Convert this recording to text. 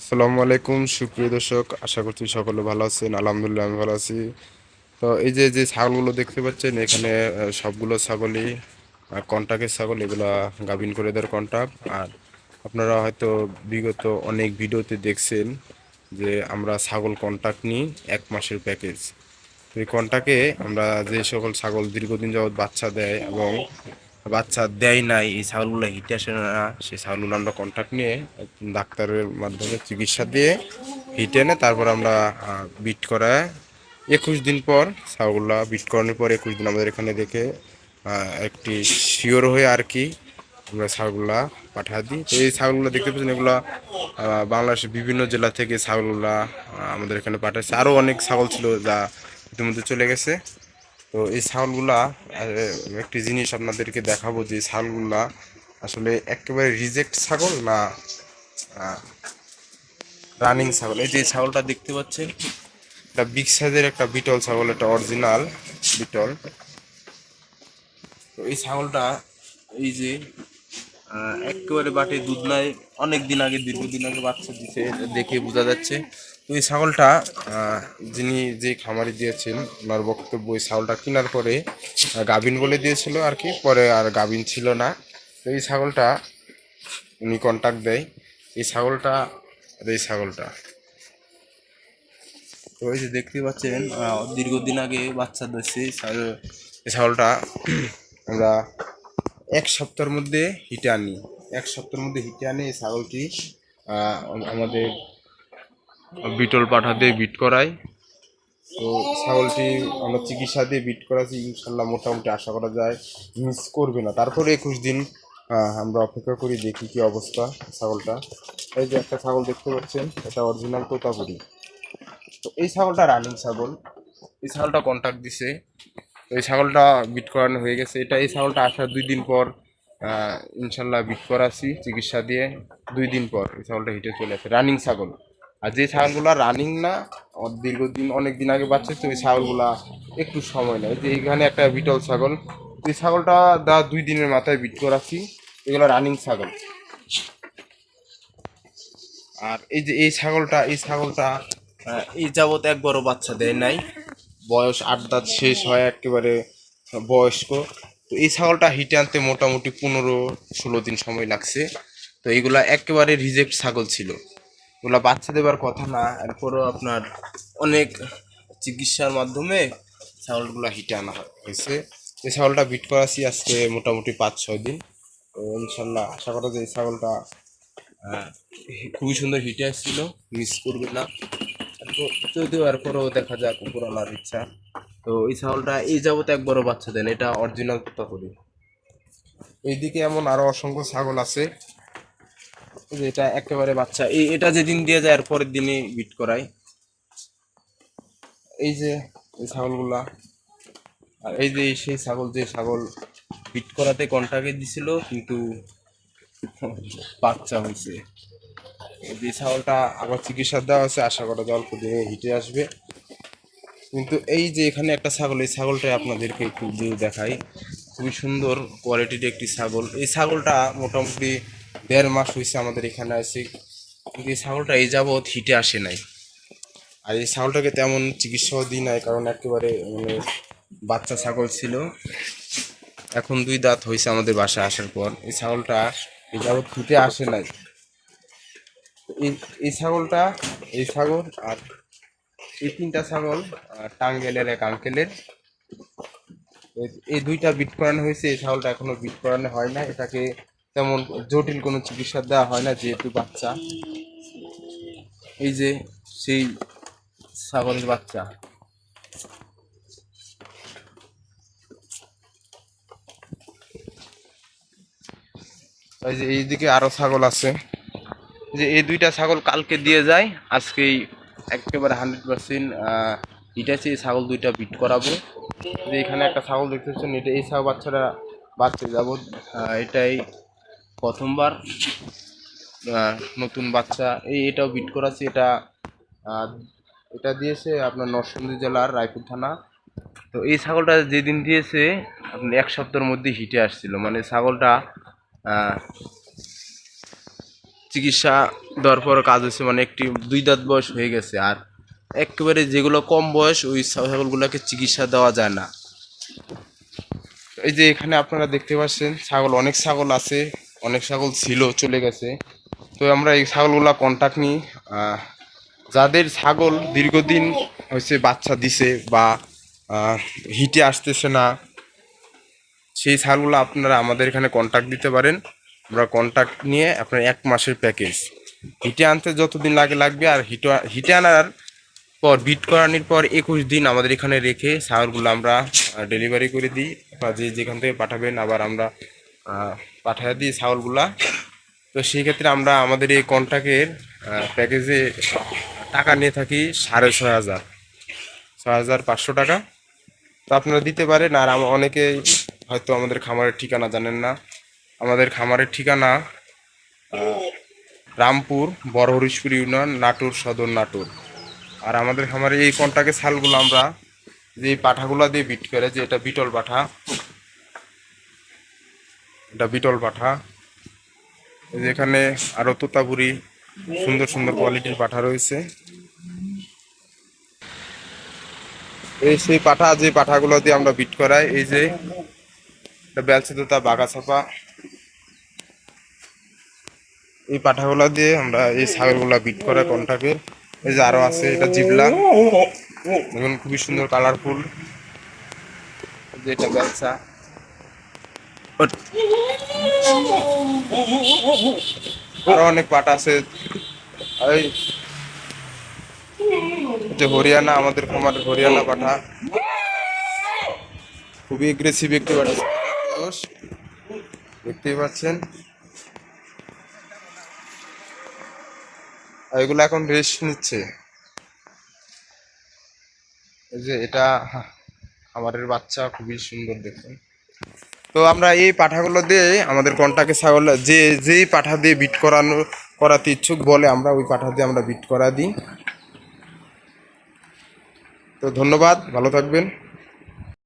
আসসালামু আলাইকুম, সুপ্রিয় দর্শক, আশা করছি সকলে ভালো আছেন, আলহামদুলিল্লাহ আমি ভালো আছি। তো এই যে যে ছাগলগুলো দেখতে পাচ্ছেন, এখানে সবগুলো ছাগলই কন্টাক্টের ছাগল, এগুলা গাভিন করে দেওয়ার কন্টাক্ট আর আপনারা হয়তো বিগত অনেক ভিডিওতে দেখছেন যে, আমরা ছাগল কন্টাক্ট নিই এক মাসের প্যাকেজ তো এই কন্টাক্টে আমরা যে সকল ছাগল দীর্ঘদিন যাবত বাচ্চা দেয় এবং বাচ্চা দেয় নাই, এই ছাগলগুলো হিটে আসে না। সেই ছাগলগুলো আমরা কন্ট্যাক্ট নিয়ে ডাক্তারের মাধ্যমে চিকিৎসা দিয়ে হিটে এনে তারপর আমরা বিট করায়। একুশ দিন পর ছাগলগুলা বিট করানোর পর একুশ দিন আমাদের এখানে দেখে একটি শিওর হয়ে আর কি আমরা ছাগলগুলা পাঠা দিই। তো এই ছাগলগুলো দেখতে পাচ্ছেন, এগুলো বাংলাদেশের বিভিন্ন জেলা থেকে ছাগলগুলা আমাদের এখানে পাঠাচ্ছে আরও অনেক ছাগল ছিল যা ইতিমধ্যে চলে গেছে। তো এই ছাগলগুলা একটি জিনিস আপনাদেরকে দেখাবো যে ছাগলগুলা আসলে একেবারে রিজেক্ট ছাগল না রানিং ছাগল? এই যে ছাগলটা দেখতে পাচ্ছেন, এটা বিগ সাইজের একটা বিটল ছাগল, এটা অরিজিনাল বিটল তো এই ছাগলটা এই যে একেবারে বাটে দুধ নাই, অনেক দিন আগে, দীর্ঘদিন আগে বাচ্চা দিছে দেখে বোঝা যাচ্ছে। তো এই ছাগলটা যিনি যে খামারি দিয়েছেন, ওনার বক্তব্য এই ছাগলটা কেনার পরে গাভিন বলে দিয়েছিল আর কি, পরে আর গাভিন ছিল না। তো এই ছাগলটা উনি কন্ট্যাক্ট দেয়, এই ছাগলটা আর এই ছাগলটা। তো এই যে দেখতে পাচ্ছেন দীর্ঘদিন আগে বাচ্চা ছাগল- এই ছাগলটা আমরা এক সপ্তাহের মধ্যে হিটে আনি, এক সপ্তাহের মধ্যে হিটে আনি এই ছাগলটি আমাদের বিটল পাঠা দিয়ে বিট করাই। তো ছাগলটি আমরা চিকিৎসা দিয়ে বিট করাছি, ইনশাল্লাহ মোটামুটি আশা করা যায়। মিস করবে না। তারপরে একুশ দিন আমরা অপেক্ষা করি, দেখি কি অবস্থা ছাগলটা। এই যে একটা ছাগল দেখতে পাচ্ছেন, এটা অরিজিনাল তোতাপুরি। তো এই ছাগলটা রানিং ছাগল। এই ছাগলটা কন্ট্যাক্ট দিছে। তো এই ছাগলটা বিট করানো হয়ে গেছে। এটা এই ছাগলটা আসার দুই দিন পর ইনশাল্লাহ বিট করাছি চিকিৎসা দিয়ে। দুই দিন পর এই ছাগলটা হিটে চলে আসে। রানিং ছাগল। আর যে ছাগলগুলো রানিং না দীর্ঘদিন অনেক দিন আগে বাচ্চা তো ওই ছাগলগুলা একটু সময় নেয়। যে এখানে একটা বিটল ছাগল, এই ছাগলটা দা দুই দিনের মাথায় বিট করাছি এগুলো রানিং ছাগল। আর এই যে এই ছাগলটা এই ছাগলটা এই যাবত একবারও বাচ্চা দেয় নাই। বয়স আট দাঁত শেষ হয় একেবারে বয়স্ক। তো এই ছাগলটা হিটে আনতে মোটামুটি পনেরো ষোলো দিন সময় লাগছে। তো এইগুলা একেবারে রিজেক্ট ছাগল ছিল। এগুলা বাচ্চা দেবার কথা না, এরপরও আপনার অনেক চিকিৎসার মাধ্যমে ছাগলগুলা হিটে আনা হয়েছে। এই ছাগলটা বিট করাছি আজকে মোটামুটি পাঁচ, ছয় দিন। তো ইনশাল্লাহ আশা করা যায় এই ছাগলটা খুবই সুন্দর হিটে আসছিল মিস করবে না। যদিও এরপরও দেখা যাক, উপর আনার ইচ্ছা। তো এই ছাগলটা এই যাবত একবারও বাচ্চা দেন, এটা অরিজিনাল করি এইদিকে এমন আরও অসংখ্য ছাগল আছে। যে এটা একেবারে বাচ্চা। এই এটা যেদিন দিয়ে যায় এর পরের দিনই বিট করায়। এই যে এই ছাগলগুলা, আর এই যে সেই ছাগল, যে ছাগল বিট করাতে কন্টাকে দিছিল, কিন্তু বাচ্চা হয়েছে যে ছাগলটা আবার চিকিৎসা দেওয়া আছে, আশা করা যায় অল্প দিনে হিটে আসবে। কিন্তু এই যে এখানে একটা ছাগল, এই ছাগলটা আপনাদেরকে একটু দেখাই। খুবই সুন্দর কোয়ালিটির একটি ছাগল। এই ছাগলটা মোটামুটি দেড় মাস হয়েছে আমাদের এখানে আছে কিন্তু এই ছাগলটা এই যাবৎ হিটে আসে নাই। আর এই ছাগলটাকে তেমন চিকিৎসাও দিই নাই, কারণ একেবারে মানে বাচ্চা ছাগল ছিল। এখন দুই দাঁত হয়েছে আমাদের বাসায় আসার পর। এই ছাগলটা এই যাবৎ হিটে আসে নাই। এই এই ছাগলটা, এই ছাগল আর এই তিনটা ছাগল টাঙ্গেলের এক আঙ্কেলের। এই- এই দুইটা বিট করানো হয়েছে এই ছাগলটা এখনও বিট করানো হয় না এটাকে তেমন জটিল কোনো চিকিৎসা দেওয়া হয় না, যেহেতু বাচ্চা। এই যে সেই ছাগলের বাচ্চা। এই যে এইদিকে আরও ছাগল আছে। যে এই দুইটা ছাগল কালকে দিয়ে যায়, আজকেই একেবারে হান্ড্রেড পার্সেন্ট হিটাছে এই ছাগল দুইটা বিট করাবো। যে এখানে একটা ছাগল দেখতে পাচ্ছেন, এটা এই ছাগল বাচ্চাটা বাচ্চা যাব। এটাই প্রথমবার নতুন বাচ্চা। এই এটাও বিট করাছি এটা এটা দিয়েছে আপনার নরসিংদী জেলার রায়পুর থানা। তো এই ছাগলটা যেদিন দিয়েছে, আপনি এক সপ্তাহের মধ্যে হিটে আসছিল। মানে ছাগলটা চিকিৎসা দেওয়ার পর কাজ হয়েছে মানে একটি দুই দাঁত বয়স হয়ে গেছে। আর একেবারে যেগুলো কম বয়স, ওই ছাগলগুলোকে চিকিৎসা দেওয়া যায় না। এই যে এখানে আপনারা দেখতে পাচ্ছেন, ছাগল, অনেক ছাগল আছে। অনেক ছাগল ছিল, চলে গেছে। তো আমরা এই ছাগলগুলা কন্ট্যাক্ট নিই। যাদের ছাগল দীর্ঘদিন হয়েছে, বাচ্চা দিছে বা হিটে আসতেছে না, সেই ছাগলগুলো আপনারা আমাদের এখানে কন্ট্যাক্ট দিতে পারেন। আমরা কন্ট্যাক্ট নিয়ে আপনার এক মাসের প্যাকেজ হিটে আনতে যতদিন লাগে, লাগবে। আর হিটে হিটে আনার পর বিট করানোর পর একুশ দিন আমাদের এখানে রেখে ছাগলগুলো আমরা ডেলিভারি করে দিই। বা যে যেখান থেকে পাঠাবেন, আবার আমরা পাঠিয়ে দিই ছাগলগুলা তো সেই ক্ষেত্রে আমরা আমাদের এই কন্ট্রাক্টের প্যাকেজে টাকা নিয়ে থাকি সাড়ে ছয় হাজার। ছয় হাজার পাঁচশো টাকা। তো আপনারা দিতে পারেন, আর অনেকেই হয়তো আমাদের খামারের ঠিকানা জানেন না। আমাদের খামারের ঠিকানা রামপুর বড় হরিশপুর ইউনিয়ন, নাটোর সদর নাটোর। আর আমাদের খামারে এই কন্টাকে ছালগুলো আমরা যে পাঠাগুলো দিয়ে বিট করে, যে এটা বিটল পাঠা এটা বিটল পাঠা। এই যে এখানে আরও তোতাপুরি, সুন্দর সুন্দর কোয়ালিটির পাঠা রয়েছে। এই সেই পাঠা, যে পাঠাগুলো দিয়ে আমরা বিট করাই, এই যে বেলছে তোতা বাগা ছাপা। এই পাঠাগুলো দিয়ে আমরা এই ছাগলগুলা বিট করা কন্টাকের এই যে আরও আছে, এটা জিবলা। খুবই সুন্দর, কালারফুল। যে এটা বেলসা আরও অনেক পাটা আছে। এই যে হরিয়ানা, আমাদের খামারের হরিয়ানা পাঠা। খুবই এগ্রেসিভ একটি পাঠা দেখতেই পাচ্ছেন। এগুলো এখন রেস্ট নিচ্ছে। যে এটা খামারের বাচ্চা, খুবই সুন্দর দেখুন। তো আমরা এই পাঠাগুলো দিয়ে আমাদের কন্টাকে ছাগল, যে, যেই পাঠা দিয়ে বিট করানো, করাতে ইচ্ছুক বলে আমরা ওই পাঠা দিয়ে আমরা বিট করা দিই। তো ধন্যবাদ, ভালো থাকবেন।